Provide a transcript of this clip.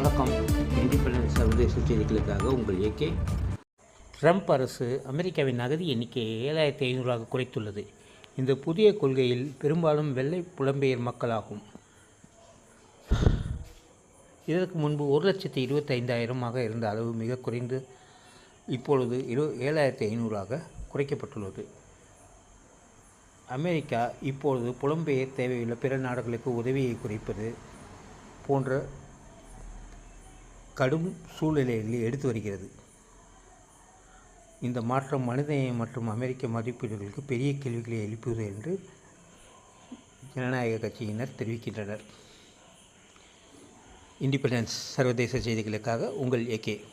வணக்கம். இண்டிபெண்டன்ஸ் சர்வதேச செய்திகளுக்காக உங்கள் ஏகே ட்ரம்ப் அரசு அமெரிக்காவின் அகதி எண்ணிக்கையை ஏழாயிரத்தி ஐநூறாக குறைத்துள்ளது. இந்த புதிய கொள்கையில் பெரும்பாலும் வெள்ளை புலம்பெயர் மக்களாகும். இதற்கு முன்பு ஒரு லட்சத்தி இருபத்தைந்தாயிரமாக இருந்த அளவு மிக குறைந்து இப்பொழுது இரு ஏழாயிரத்தி ஐநூறாக குறைக்கப்பட்டுள்ளது. அமெரிக்கா இப்பொழுது புலம்பெயர் தேவையுள்ள பிற நாடுகளுக்கு உதவியை குறைப்பது போன்ற கடும் சூழ்நிலைகளில் எடுத்து வருகிறது. இந்த மாற்றம் மனிதநேயம் மற்றும் அமெரிக்க மதிப்பீடுகளுக்கு பெரிய கேள்விகளை எழுப்புவது என்று ஜனநாயக கட்சியினர் தெரிவிக்கின்றனர். இண்டிபெண்டன்ஸ் சர்வதேச செய்திகளுக்காக உங்கள் ஏகே